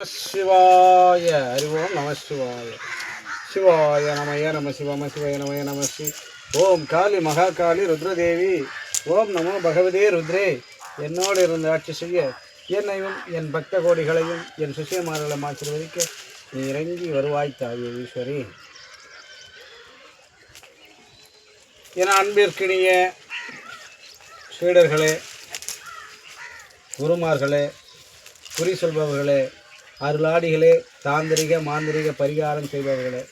சிவாய அறிவோம் நம சிவாய. சிவாய நமய நம சிவம சிவாய நமய நம சி. ஓம் காளி மகா காளி ருத்ரதேவி. ஓம் நமோ பகவதே ருத்ரே. என்னோடு இருந்து ஆட்சி செய்ய என்னையும் என் பக்த கோடிகளையும் என் சுசியமார்களும் ஆசீர்வதிக்க நீ இறங்கி வருவாய் தாயே ஈஸ்வரி. என அன்பிற்கினிய சீடர்களே குருமார்களே குறி சொல்பவர்களே அருளாடிகளே தாந்திரிக மாந்திரிக பரிகாரம் செய்பவர்களே.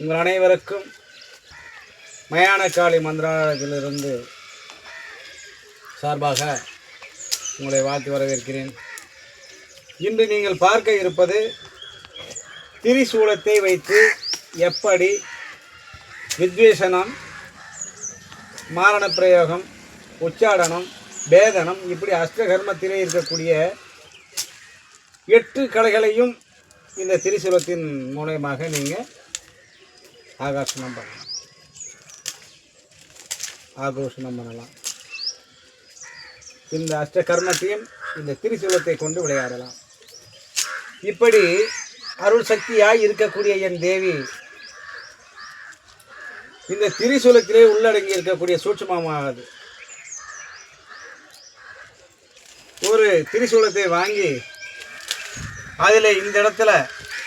உங்கள் அனைவருக்கும் மயானக்காளி மந்திராலயத்திலிருந்து சார்பாக உங்களை வாழ்த்து வரவேற்கிறேன். இன்று நீங்கள் பார்க்க இருப்பது திரிசூலத்தை வைத்து எப்படி வித்வேஷனம் மாரண பிரயோகம் உச்சாடனம் பேதனம் இப்படி அஷ்டகர்மத்திலே இருக்கக்கூடிய எட்டு கலைகளையும் இந்த திரிசூலத்தின் மூலயமாக நீங்கள் ஆகர்ஷணம் பண்ணலாம். ஆகோஷணம் பண்ணலாம். இந்த அஷ்டகர்மத்தையும் இந்த திரிசூலத்தை கொண்டு விளையாடலாம். இப்படி அருள் சக்தியாய் இருக்கக்கூடிய என் தேவி இந்த திரிசூலத்திலே உள்ளடங்கி இருக்கக்கூடிய சூட்சமமானது. ஒரு திரிசூலத்தை வாங்கி அதில் இந்த இடத்துல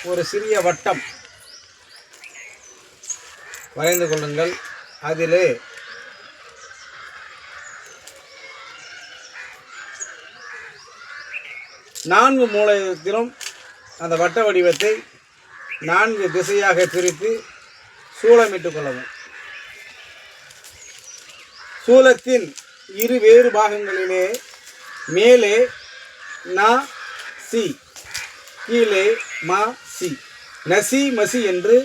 ஒரு சிறிய வட்டம். வரைந்து கொள்ளுங்கள். அதில் நான்கு மூலத்திலும் அந்த வட்ட வடிவத்தை நான்கு திசையாக பிரித்து சூளமிட்டுக் கொள்ளவும். சூலத்தின் இரு வேறு பாகங்களிலே மேலே நா சி. கீழே மா சி. நசி மசி என்று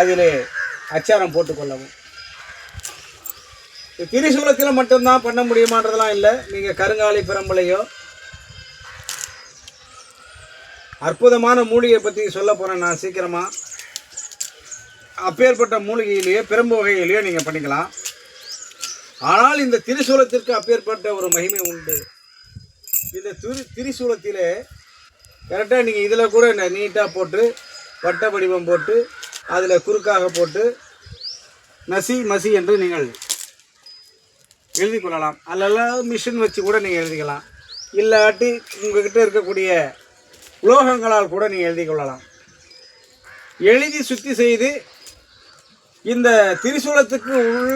அதில் அச்சாரம் போட்டுக்கொள்ளவும் திரிசூலத்தில் மட்டும்தான் பண்ண முடியுமான்றதெல்லாம் இல்லை. நீங்கள் கருங்காலி பிரம்பலையோ அற்புதமான மூலிகை பற்றி சொல்ல போகிறேன் நான் சீக்கிரமாக அப்பேற்பட்ட மூலிகையிலேயோ பிரம்பு வகையிலேயோ நீங்கள் பண்ணிக்கலாம். ஆனால் இந்த திரிசூலத்திற்கு அப்பேற்பட்ட ஒரு மகிமை உண்டு. இந்த திரு திரிசூலத்திலே கரெக்டாக நீங்கள் இதில் கூட நீட்டாக போட்டு வட்ட வடிவம் போட்டு அதில் குறுக்காக போட்டு நசி மசி என்று நீங்கள் எழுதி கொள்ளலாம். அல்லலாம் மிஷின் வச்சு கூட நீங்கள் எழுதிக்கலாம். இல்லாட்டி உங்ககிட்ட இருக்கக்கூடிய உலோகங்களால் கூட நீங்கள் எழுதி கொள்ளலாம். எழுதி சுத்தி செய்து இந்த திரிசூலத்துக்கு உள்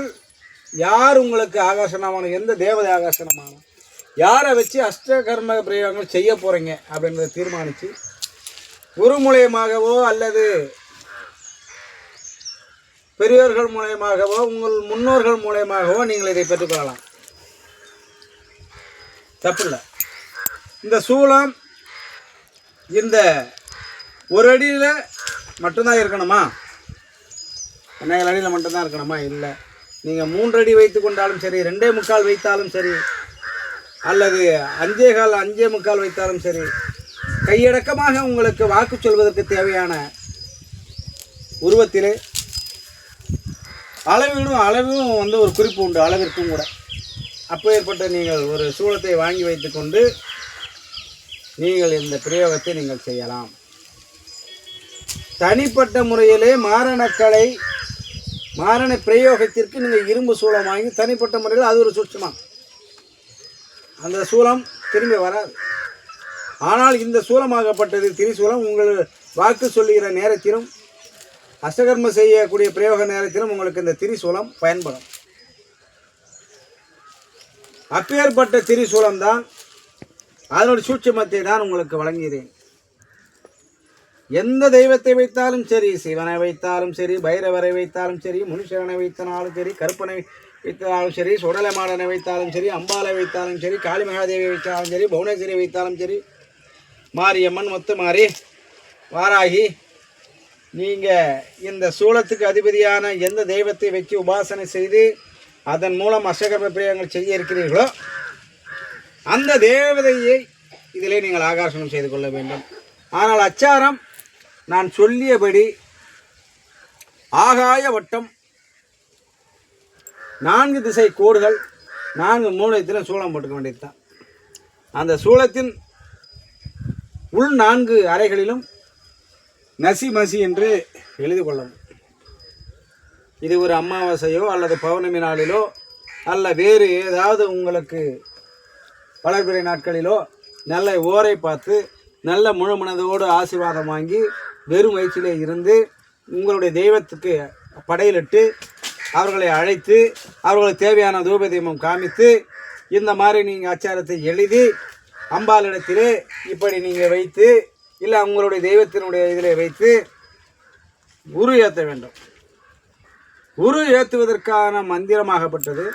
யார் உங்களுக்கு ஆகர்ஷணமான எந்த தேவதை ஆகர்ஷணமான யாரை வச்சு அஷ்டகர்ம பிரயோகங்கள் செய்ய போகிறீங்க அப்படின்றத தீர்மானித்து குரு மூலியமாகவோ அல்லது பெரியோர்கள் மூலயமாகவோ உங்கள் முன்னோர்கள் மூலயமாகவோ நீங்கள் இதை பெற்றுக்கொள்ளலாம் தப்பில்லை. இந்த சூளம் இந்த ஒரு அடியில் மட்டும்தான் இருக்கணுமா? என்னைகள் அடியில் மட்டும்தான் இருக்கணுமா? இல்லை. நீங்கள் மூன்று அடி வைத்து கொண்டாலும் சரி ரெண்டே முக்கால் வைத்தாலும் சரி அல்லது அஞ்சே கால் அஞ்சே முக்கால் வைத்தாலும் சரி கையடக்கமாக உங்களுக்கு வாக்கு சொல்வதற்கு தேவையான உருவத்திலே அளவிலும் அளவும் வந்து ஒரு குறிப்பு உண்டு அளவிற்கும் கூட. அப்போ ஏற்பட்ட நீங்கள் ஒரு சூளத்தை வாங்கி வைத்துக்கொண்டு நீங்கள் இந்த பிரயோகத்தை நீங்கள் செய்யலாம். தனிப்பட்ட முறையிலே மாரணக்கலை மாரண பிரயோகத்திற்கு நீங்கள் இரும்பு சூளம் வாங்கி தனிப்பட்ட முறையில் அது ஒரு சுட்சமாக அந்த சூலம் திரும்பி வராது. ஆனால் இந்த சூலமாகப்பட்டது திரிசூலம் உங்கள் வாக்கு சொல்லுகிற நேரத்திலும் அஷ்டகர்ம செய்யக்கூடிய பிரயோக நேரத்திலும் உங்களுக்கு இந்த திரிசூலம் பயன்படும். அப்பேற்பட்ட திரிசூலம் தான் அதனுடைய சூட்சமத்தை தான் உங்களுக்கு வழங்குகிறேன். எந்த தெய்வத்தை வைத்தாலும் சரி சிவனை வைத்தாலும் சரி பைரவரை வைத்தாலும் சரி முனுஷரனை வைத்தனாலும் சரி கருப்பனை வைத்தாலும் சரி சுடலை மாடனை வைத்தாலும் சரி அம்பாலை வைத்தாலும் சரி காளி மகாதேவி வைத்தாலும் சரி புவனேஸ்வரி வைத்தாலும் சரி மாரியம்மன் மொத்த மாறி வாராகி நீங்கள் இந்த சூலத்துக்கு அதிபதியான எந்த தெய்வத்தை வச்சு உபாசனை செய்து அதன் மூலம் அஷ்டகர்ம பிரியங்கள் செய்ய இருக்கிறீர்களோ அந்த தேவதையை இதிலே நீங்கள் ஆகர்ஷணம் செய்து கொள்ள வேண்டும். ஆனால் அச்சாரம் நான் சொல்லியபடி ஆகாய வட்டம் நான்கு திசை கோடுகள் நான்கு மூலத்தில் சூளம் போட்டுக்க வேண்டியது தான் அந்த சூளத்தின் உள் நான்கு அறைகளிலும் நசி மசி என்று எழுதி கொள்ளவும் இது ஒரு அமாவாசையோ அல்லது பௌர்ணமி நாளிலோ அல்ல வேறு ஏதாவது உங்களுக்கு வளர்பிறை நாட்களிலோ நல்ல ஓரை பார்த்து நல்ல முழு மனதோடு ஆசீர்வாதம் வாங்கி வெறும் வயிற்றிலே இருந்து உங்களுடைய தெய்வத்துக்கு படையிலிட்டு அவர்களை அழைத்து அவர்களுக்கு தேவையான தூப தீபம் காமித்து இந்த மாதிரி நீங்கள் அச்சாரத்தை எழுதி அம்பாளிடத்திலே இப்படி நீங்கள் வைத்து இல்லை உங்களுடைய தெய்வத்தினுடைய இதில் வைத்து உரு ஏற்ற வேண்டும். உரு ஏற்றுவதற்கான மந்திரமாகப்பட்டது.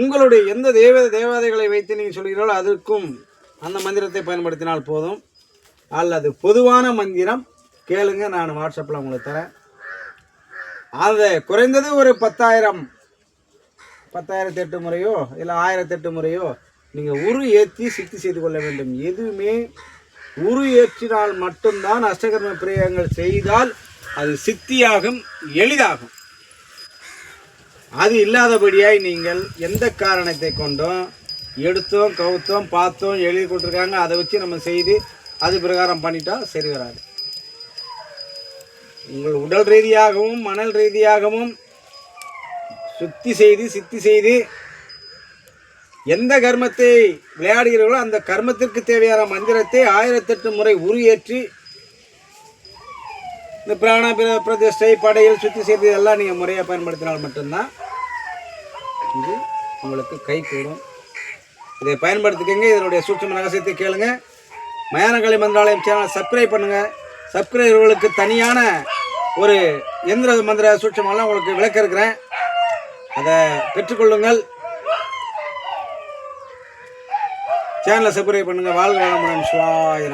உங்களுடைய எந்த தெய்வ தேவதைகளை வைத்து நீங்கள் சொல்கிறீர்களோ அதற்கும் அந்த மந்திரத்தை பயன்படுத்தினால் போதும். அல்லது பொதுவான மந்திரம் கேளுங்க நான் வாட்ஸ்அப்பில் உங்களுக்கு தரேன். அதை குறைந்தது ஒரு பத்தாயிரம். பத்தாயிரத்தி எட்டு முறையோ இல்லை ஆயிரத்தி எட்டு முறையோ நீங்கள் உரு ஏற்றி சித்தி செய்து கொள்ள வேண்டும். எதுவுமே உரு ஏற்றினால் மட்டும்தான் அஷ்டகர்ம பிரியங்கள் செய்தால் அது சித்தியாகும் எளிதாகும். அது இல்லாதபடியாய் நீங்கள் எந்த காரணத்தை கொண்டும் எடுத்தோம் கவுத்தோம் பார்த்தோம் எழுதி கொடுத்துருக்காங்க அதை வச்சு நம்ம செய்து அது பிரகாரம் பண்ணிட்டா சரி வராது. உங்கள் உடல் ரீதியாகவும் மணல் ரீதியாகவும் சுத்தி செய்து சித்தி செய்து எந்த கர்மத்தை விளையாடுகிறீர்களோ அந்த கர்மத்திற்கு தேவையான மந்திரத்தை ஆயிரத்தெட்டு முறை உருவேற்றி இந்த பிராண பிர- பிரதிஷ்டை படையில் சுத்தி செய்து இதெல்லாம் நீங்கள் முறையாக பயன்படுத்தினால் மட்டும்தான் இது உங்களுக்கு கை கூடும். இதை பயன்படுத்திக்கங்க. இதனுடைய சூட்சம ரகசியத்தை கேளுங்க. மயானகலை மந்திராலயம் சேனல் சப்ஸ்கிரைப் பண்ணுங்கள் சப்ஸ்கிரைபர்களுக்கு தனியான ஒரு எந்திர மந்திர சூட்சமெல்லாம் உங்களுக்கு விளக்க இருக்கிறேன் அதை பெற்றுக்கொள்ளுங்கள். சேனலை சப்ஸ்கிரைப் பண்ணுங்கள் வாழ்க வளமுடன். சுவாய